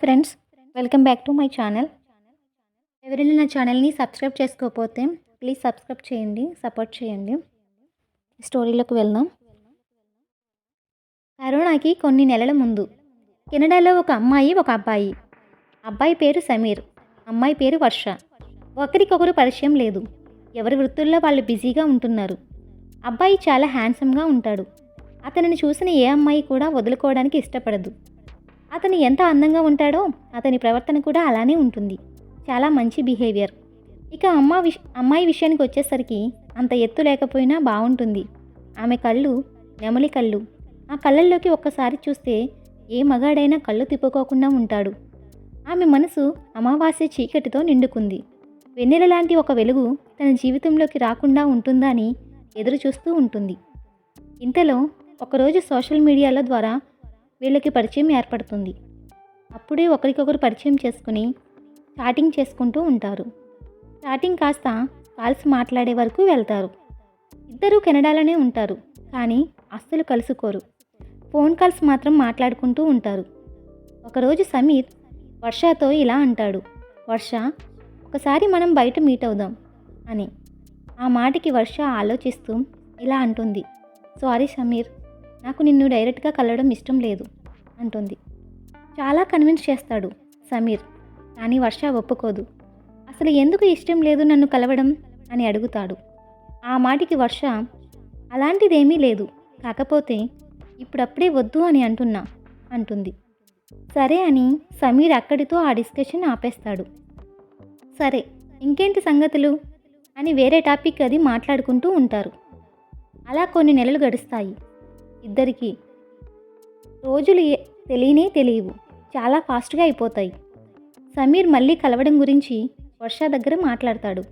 Friends welcome back to my channel ఎవరైనా నా ఛానల్ని సబ్స్క్రైబ్ చేసుకోకపోతే ప్లీజ్ సబ్స్క్రైబ్ చేయండి సపోర్ట్ చేయండి. స్టోరీలోకి వెళ్దాం. కరోనాకి కొన్ని నెలల ముందు కెనడాలో ఒక అమ్మాయి ఒక అబ్బాయి. అబ్బాయి పేరు సమీర్ అమ్మాయి పేరు వర్ష. ఒకరికొకరు పరిచయం లేదు. ఎవరి వృత్తుల్లో వాళ్ళు బిజీగా ఉంటున్నారు. అబ్బాయి చాలా హ్యాండ్సమ్గా ఉంటాడు. అతనిని చూసిన ఏ అమ్మాయి కూడా వదులుకోవడానికి ఇష్టపడదు. అతను ఎంత అందంగా ఉంటాడో అతని ప్రవర్తన కూడా అలానే ఉంటుంది. చాలా మంచి బిహేవియర్. ఇక అమ్మ విష అమ్మాయి విషయానికి వచ్చేసరికి అంత ఎత్తు లేకపోయినా బాగుంటుంది ఆమె కళ్ళు నెమలి కళ్ళు. ఆ కళ్ళల్లోకి ఒక్కసారి చూస్తే ఏ మగాడైనా కళ్ళు తిప్పుకోకుండా ఉంటాడు. ఆమె మనసు అమావాస్య చీకటితో నిండుకుంది. వెన్నెల లాంటి ఒక వెలుగు తన జీవితంలోకి రాకుండా ఉంటుందా అని ఎదురు చూస్తూ ఉంటుంది. ఇంతలో ఒకరోజు సోషల్ మీడియాల ద్వారా వీళ్ళకి పరిచయం ఏర్పడుతుంది. అప్పుడే ఒకరికొకరు పరిచయం చేసుకుని చాటింగ్ చేసుకుంటూ ఉంటారు. చాటింగ్ కాస్త కాల్స్ మాట్లాడే వరకు వెళ్తారు. ఇద్దరూ కెనడాలోనే ఉంటారు కానీ అస్సలు కలుసుకోరు. ఫోన్ కాల్స్ మాత్రం మాట్లాడుకుంటూ ఉంటారు. ఒకరోజు సమీర్ వర్షతో ఇలా అంటాడు వర్ష ఒకసారి మనం బయట మీట్ అవుదాం అని. ఆ మాటకి వర్ష ఆలోచిస్తూ ఇలా అంటుంది సారీ సమీర్ నాకు నిన్ను డైరెక్ట్గా కలవడం ఇష్టం లేదు అంటుంది. చాలా కన్విన్స్ చేస్తాడు సమీర్ కానీ వర్ష ఒప్పుకోదు. అసలు ఎందుకు ఇష్టం లేదు నన్ను కలవడం? అని అడుగుతాడు. ఆ మాటికి వర్ష అలాంటిదేమీ లేదు కాకపోతే ఇప్పుడప్పుడే వద్దు అని అంటున్నా అంటుంది. సరే అని సమీర్ అక్కడితో ఆ డిస్కషన్ ఆపేస్తాడు. సరే ఇంకేంటి సంగతులు? అని వేరే టాపిక్ అది మాట్లాడుకుంటూ ఉంటారు. అలా కొన్ని నెలలు గడుస్తాయి. ఇద్దరికి. రోజులు తెలియనే తెలియవు. చాలా ఫాస్ట్గా అయిపోతాయి. సమీర్ మళ్ళీ కలవడం గురించి వర్ష దగ్గర మాట్లాడతాడు.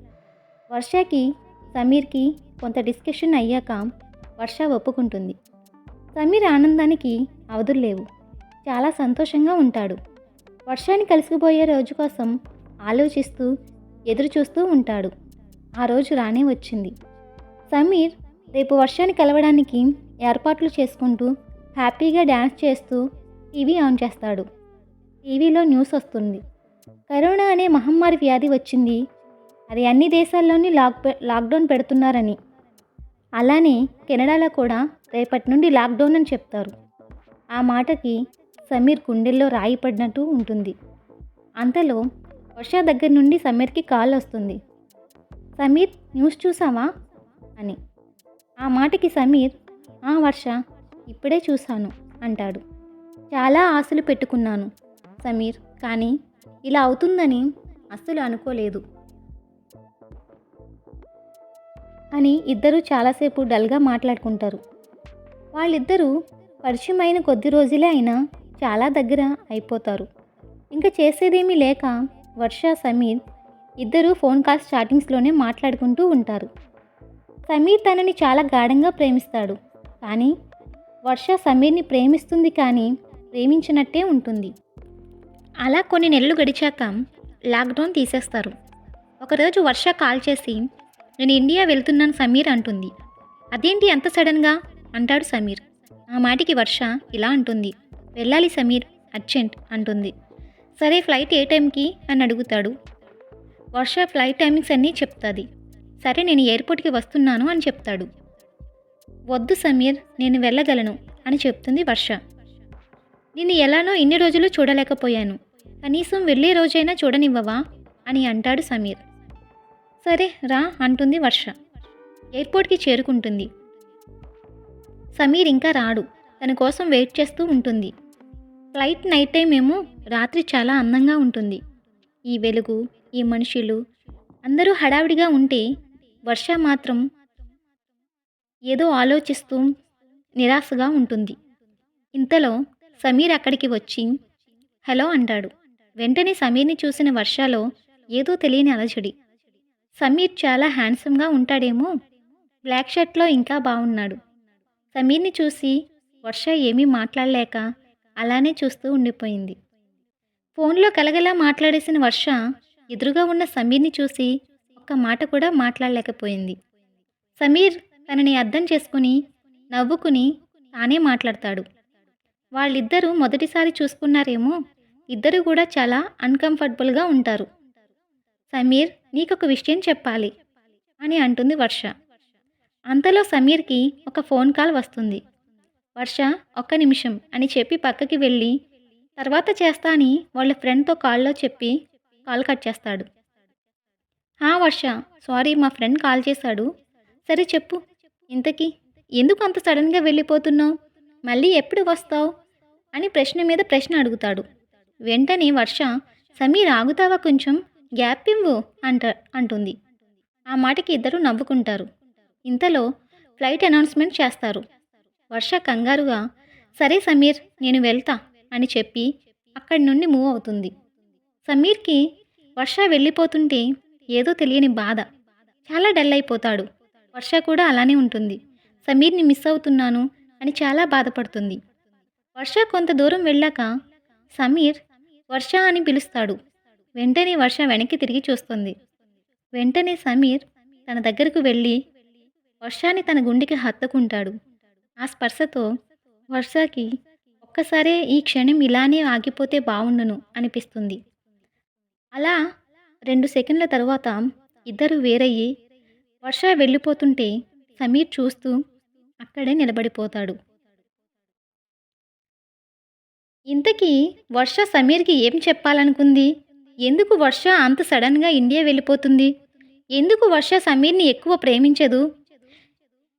వర్షకి సమీర్కి కొంత డిస్కషన్ అయ్యాక వర్ష ఒప్పుకుంటుంది. సమీర్ ఆనందానికి అవధులు లేవు. చాలా సంతోషంగా ఉంటాడు. వర్షాన్ని కలిసిపోయే రోజు కోసం ఆలోచిస్తూ ఎదురు చూస్తూ ఉంటాడు. ఆ రోజు రానే వచ్చింది. సమీర్ రేపు వర్షాన్ని కలవడానికి ఏర్పాట్లు చేసుకుంటూ హ్యాపీగా డ్యాన్స్ చేస్తూ టీవీ ఆన్ చేస్తాడు. టీవీలో న్యూస్ వస్తుంది. కరోనా అనే మహమ్మారి వ్యాధి వచ్చింది. అది అన్ని దేశాల్లోని లాక్ లాక్డౌన్ పెడుతున్నారని. అలానే కెనడాలో కూడా రేపటి నుండి లాక్డౌన్ అని చెప్తారు. ఆ మాటకి సమీర్ గుండెల్లో రాయి పడినట్టు ఉంటుంది. అంతలో వర్ష దగ్గర నుండి సమీర్కి కాల్ వస్తుంది. సమీర్ న్యూస్ చూసావా? అని. ఆ మాటకి సమీర్ ఆ వర్ష ఇప్పుడే చూశాను అంటాడు. చాలా ఆశలు పెట్టుకున్నాను సమీర్ కానీ ఇలా అవుతుందని అస్సలు అనుకోలేదు అని ఇద్దరూ చాలాసేపు డల్గా మాట్లాడుకుంటారు. వాళ్ళిద్దరూ పరిచయమైన అయిన కొద్ది రోజులే అయినా చాలా దగ్గర అయిపోతారు. ఇంకా చేసేదేమీ లేక వర్ష సమీర్ ఇద్దరూ ఫోన్ కాల్ స్టార్టింగ్స్లోనే మాట్లాడుకుంటూ ఉంటారు. సమీర్ తనని చాలా గాఢంగా ప్రేమిస్తాడు. కానీ వర్ష సమీర్ని ప్రేమిస్తుంది కానీ ప్రేమించినట్టే ఉంటుంది. అలా కొన్ని నెలలు గడిచాక లాక్డౌన్ తీసేస్తారు. ఒకరోజు వర్ష కాల్ చేసి నేను ఇండియా వెళ్తున్నాను సమీర్ అంటుంది. అదేంటి అంత సడన్గా? అంటాడు సమీర్. ఆ మాటికి వర్ష ఇలా అంటుంది. వెళ్ళాలి సమీర్ అర్జెంట్ అంటుంది. సరే ఫ్లైట్ ఏ టైంకి? అని అడుగుతాడు. వర్ష ఫ్లైట్ టైమింగ్స్ అన్నీ చెప్తుంది. సరే నేను ఎయిర్పోర్ట్కి వస్తున్నాను అని చెప్తాడు. వద్దు సమీర్ నేను వెళ్ళగలను అని చెప్తుంది వర్ష. నేను ఎలానో ఇన్ని రోజులు చూడలేకపోయాను. కనీసం వెళ్ళే రోజైనా చూడనివ్వవా? అని అంటాడు సమీర్. సరే రా అంటుంది వర్ష. ఎయిర్పోర్ట్కి చేరుకుంటుంది. సమీర్ ఇంకా రాడు. తన కోసం వెయిట్ చేస్తూ ఉంటుంది. ఫ్లైట్ నైట్ టైం ఏమో రాత్రి చాలా అందంగా ఉంటుంది. ఈ వెలుగు ఈ మనుషులు అందరూ హడావిడిగా ఉంటే వర్ష మాత్రం ఏదో ఆలోచిస్తూ నిరాశగా ఉంటుంది. ఇంతలో సమీర్ అక్కడికి వచ్చి హలో అంటాడు. వెంటనే సమీర్ని చూసిన వర్షలో ఏదో తెలియని అలజడి. సమీర్ చాలా హ్యాండ్సమ్గా ఉంటాడేమో? బ్లాక్ షర్ట్లో ఇంకా బాగున్నాడు సమీర్ని చూసి వర్ష ఏమీ మాట్లాడలేక అలానే చూస్తూ ఉండిపోయింది. ఫోన్లో కలగలా మాట్లాడేసిన వర్ష ఎదురుగా ఉన్న సమీర్ని చూసి ఒక్క మాట కూడా మాట్లాడలేకపోయింది. సమీర్ తనని అర్థం చేసుకుని నవ్వుకుని తానే మాట్లాడతాడు. వాళ్ళిద్దరూ మొదటిసారి చూసుకున్నారేమో ఇద్దరు కూడా చాలా అన్కంఫర్టబుల్గా ఉంటారు. సమీర్ నీకొక విషయం చెప్పాలి అని అంటుంది వర్ష. అంతలో సమీర్కి ఒక ఫోన్ కాల్ వస్తుంది. వర్ష ఒక్క నిమిషం అని చెప్పి పక్కకి వెళ్ళి తర్వాత చేస్తా అని వాళ్ళ ఫ్రెండ్తో కాల్లో చెప్పి కాల్ కట్ చేస్తాడు. హా వర్ష సారీ మా ఫ్రెండ్ కాల్ చేశాడు. సరే చెప్పు ఇంతకీ ఎందుకు అంత సడన్గా వెళ్ళిపోతున్నావు? మళ్ళీ ఎప్పుడు వస్తావు? అని ప్రశ్న మీద ప్రశ్న అడుగుతాడు. వెంటనే వర్ష సమీర్ ఆగుతావా కొంచెం? గ్యాప్ ఇవ్వు అంట అంటుంది. ఆ మాటకి ఇద్దరు నవ్వుకుంటారు. ఇంతలో ఫ్లైట్ అనౌన్స్మెంట్ చేస్తారు. వర్ష కంగారుగా సరే సమీర్ నేను వెళ్తా అని చెప్పి అక్కడి నుండి మూవ్ అవుతుంది. సమీర్కి వర్ష వెళ్ళిపోతుంటే ఏదో తెలియని బాధ. చాలా డల్ అయిపోతాడు. వర్ష కూడా అలానే ఉంటుంది. సమీర్ని మిస్ అవుతున్నాను అని చాలా బాధపడుతుంది. వర్ష కొంత దూరం వెళ్ళాక సమీర్ వర్ష అని పిలుస్తాడు. వెంటనే వర్ష వెనక్కి తిరిగి చూస్తుంది. వెంటనే సమీర్ తన దగ్గరకు వెళ్ళి వర్షాన్ని తన గుండెకి హత్తుకుంటాడు. ఆ స్పర్శతో వర్షకి ఒక్కసారే ఈ క్షణం ఇలానే ఆగిపోతే బాగుండును అనిపిస్తుంది. అలా రెండు సెకండ్ల తర్వాత ఇద్దరు వేరయ్యి వర్ష వెళ్ళిపోతుంటే సమీర్ చూస్తూ అక్కడే నిలబడిపోతాడు. ఇంతకీ వర్ష సమీర్కి ఏం చెప్పాలనుకుంది? ఎందుకు వర్ష అంత సడన్గా ఇండియా వెళ్ళిపోతుంది? ఎందుకు వర్ష సమీర్ని ఎక్కువ ప్రేమించదు?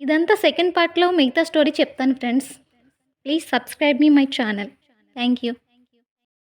ఇదంతా సెకండ్ పార్ట్లో మిగతా స్టోరీ చెప్తాను ఫ్రెండ్స్. ప్లీజ్ సబ్స్క్రైబ్ మీ మై ఛానల్. Thank you.